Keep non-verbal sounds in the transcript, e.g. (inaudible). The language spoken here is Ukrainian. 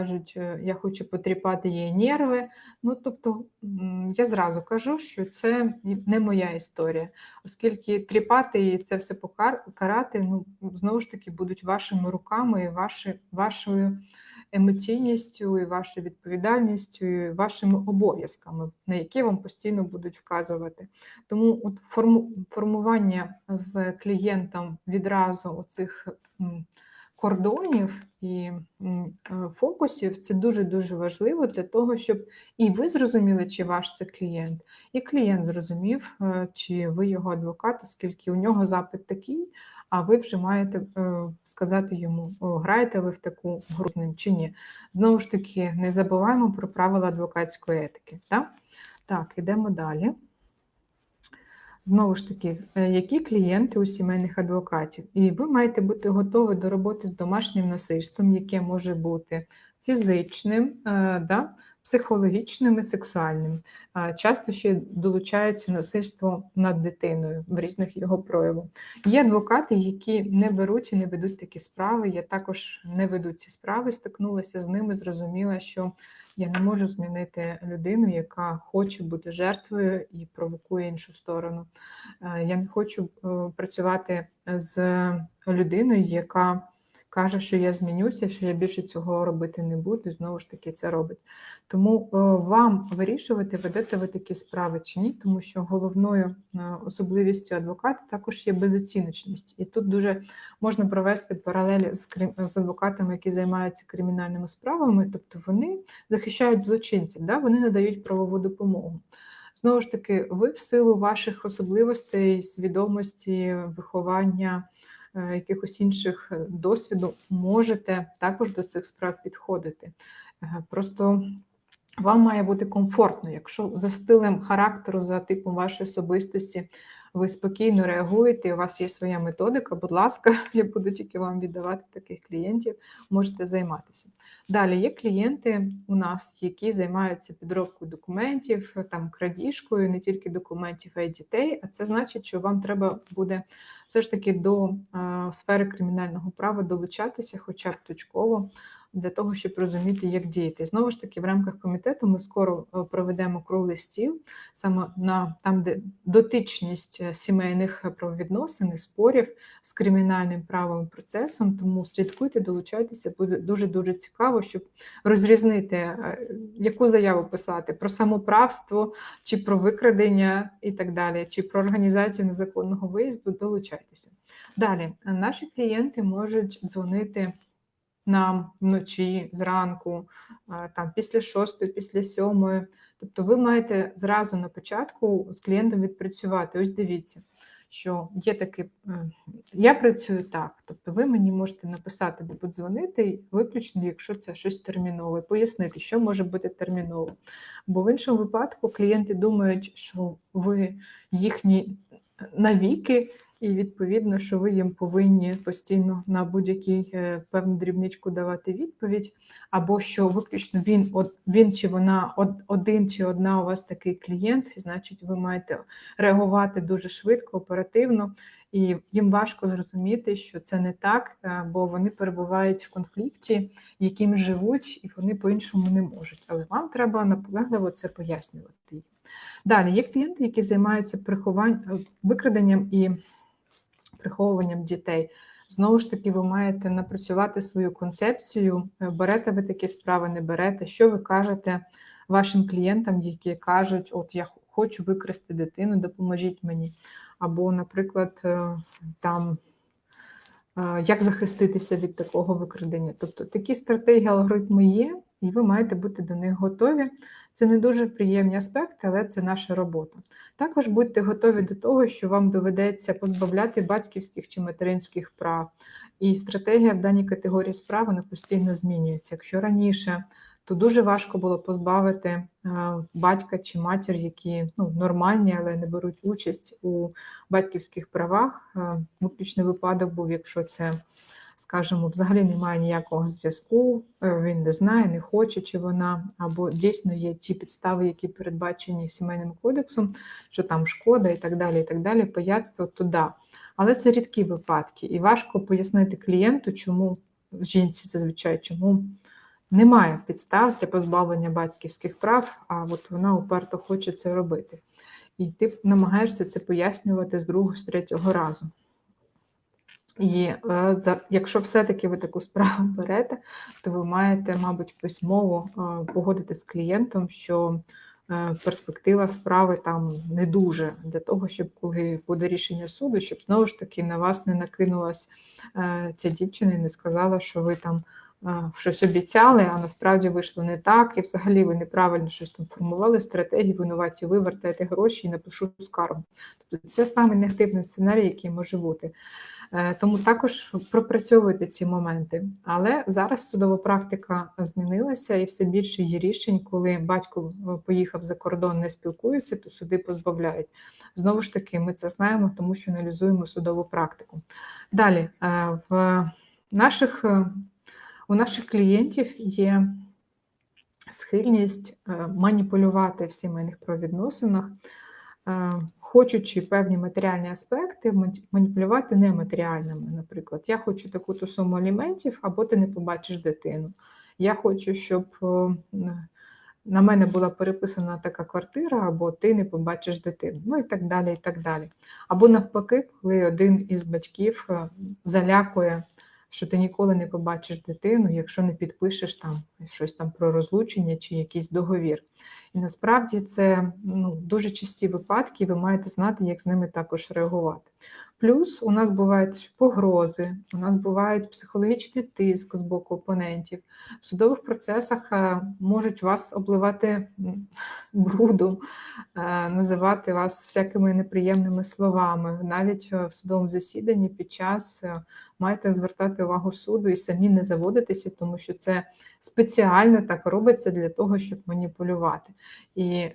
кажуть, е, я хочу потріпати її нерви. Ну, тобто, я зразу кажу, що це не моя історія, оскільки тріпати її це все покар- карати, ну, знову ж таки, будуть вашими руками і ваші, вашою емоційністю, і вашою відповідальністю, і вашими обов'язками, на які вам постійно будуть вказувати. Тому от форму, формування з клієнтом відразу оцих кордонів і е, фокусів це дуже-дуже важливо для того, щоб і ви зрозуміли, чи ваш це клієнт, і клієнт зрозумів, е, чи ви його адвокат, оскільки у нього запит такий, а ви вже маєте е, сказати йому, «О, граєте ви в таку гру з ним чи ні. Знову ж таки, не забуваємо про правила адвокатської етики. Так, так ідемо далі. Знову ж таки, е, які клієнти у сімейних адвокатів? І ви маєте бути готові до роботи з домашнім насильством, яке може бути фізичним, е, да, психологічним і сексуальним. Часто ще долучається насильство над дитиною в різних його проявах. Є адвокати, які не беруть і не ведуть такі справи. Я також не веду ці справи, стикнулася з ними, зрозуміла, що я не можу змінити людину, яка хоче бути жертвою і провокує іншу сторону. Е, Я не хочу е, працювати з людиною, яка каже, що я змінюся, що я більше цього робити не буду, і знову ж таки це робить. Тому е, вам вирішувати, ведете ви такі справи чи ні, тому що головною е, особливістю адвоката також є безоціночність. І тут дуже можна провести паралелі з з адвокатами, які займаються кримінальними справами, тобто вони захищають злочинців, да? вони надають правову допомогу. Знову ж таки, ви в силу ваших особливостей, свідомості, виховання, якихось інших е, досвіду можете також до цих справ підходити. Е, Просто вам має бути комфортно, якщо за стилем характеру, за типом вашої особистості ви спокійно реагуєте, у вас є своя методика, будь ласка, (laughs) я буду тільки вам віддавати таких клієнтів, можете займатися. Далі є клієнти у нас, які займаються підробкою документів, там крадіжкою, не тільки документів, а й дітей. А це значить, що вам треба буде все ж таки до сфери кримінального права долучатися, хоча б точково, для того, щоб розуміти, як діяти. Знову ж таки, в рамках комітету ми скоро е, проведемо круглий стіл саме на там, де дотичність е, сімейних правовідносин і спорів з кримінальним правовим процесом. Тому слідкуйте, долучайтеся, буде дуже дуже цікаво, щоб розрізнити, е, яку заяву писати про самоправство, чи про викрадення і так далі, чи про організацію незаконного виїзду. Долучайтеся. Далі наші клієнти можуть дзвонити нам вночі, зранку, там після шостої, після сьомої. Тобто ви маєте зразу на початку з клієнтом відпрацювати. Ось дивіться, що є таке, е, я працюю так. Тобто ви мені можете написати або подзвонити, виключно, якщо це щось термінове, пояснити, що може бути терміново. Бо в іншому випадку клієнти думають, що ви їхні навіки. І відповідно, що ви їм повинні постійно на будь-який е, певну дрібничку давати відповідь, або що виключно він, він чи вона од- один чи одна у вас такий клієнт, і значить, ви маєте реагувати дуже швидко, оперативно, і їм важко зрозуміти, що це не так, е, бо вони перебувають в конфлікті, яким живуть, і вони по-іншому не можуть. Але вам треба наполегливо це пояснювати. Далі є клієнти, які займаються прихованням викраденням і приховуванням дітей. Знову ж таки, ви маєте напрацювати свою концепцію, е, берете ви такі справи, не берете, що ви кажете вашим клієнтам, які кажуть, от я хочу викрасти дитину, допоможіть мені. Або, наприклад, е, там е, як захиститися від такого викрадення. Тобто такі стратегії, алгоритми є, і ви маєте бути до них готові. Це не дуже приємні аспекти, але це наша робота. Також будьте готові до того, що вам доведеться позбавляти батьківських чи материнських прав. І стратегія в даній категорії справ вона постійно змінюється. Якщо раніше то дуже важко було позбавити е, батька чи матір, які ну, нормальні, але не беруть участь у батьківських правах. Е, Виключний випадок був, якщо це, скажімо, взагалі немає ніякого зв'язку, е, він не знає, не хоче, чи вона, або дійсно є ті підстави, які передбачені сімейним кодексом, що там шкода і так далі, і так далі, пияцтво, то да. Але це рідкі випадки, і важко пояснити клієнту, чому жінці зазвичай чому немає підстав для позбавлення батьківських прав, а от вона уперто хоче це робити. І ти намагаєшся це пояснювати з другого, з третього разу. І е, якщо все-таки ви таку справу (laughs) берете, то ви маєте, мабуть, письмово е, погодити з клієнтом, що е, перспектива справи там не дуже для того, щоб коли буде рішення суду, щоб знову ж таки на вас не накинулась ця дівчина і не сказала, що ви там щось обіцяли, а насправді вийшло не так, і взагалі ви неправильно щось там формували стратегії, винуваті, ви вертаєте гроші і напишу скаргу. Тобто це саме негативний сценарій, який може бути. Е, Тому також пропрацьовуйте ці моменти. Але зараз судова практика змінилася, і все більше є рішень, коли батько е, поїхав за кордон, не спілкується, то суди позбавляють. Знову ж таки, ми це знаємо, тому що аналізуємо судову практику. Далі, е, в наших, у наших клієнтів є схильність маніпулювати в сімейних правовідносинах, е, хочучи певні матеріальні аспекти, маніпулювати нематеріальними. Наприклад, я хочу таку-то суму аліментів, або ти не побачиш дитину. Я хочу, щоб е, на мене була переписана така квартира, або ти не побачиш дитину. Ну і так далі. і так далі. Або навпаки, коли один із батьків е, залякує, що ти ніколи не побачиш дитину, якщо не підпишеш там щось там про розлучення чи якийсь договір. І насправді це ну, дуже часті випадки, ви маєте знати, як з ними також реагувати. Плюс у нас бувають погрози, у нас бувають психологічний тиск з боку опонентів. В судових процесах е, можуть вас обливати брудом, е, називати вас всякими неприємними словами. Навіть е, в судовому засіданні під час маєте звертати увагу суду і самі не заводитися, тому що це спеціально так робиться для того, щоб маніпулювати. І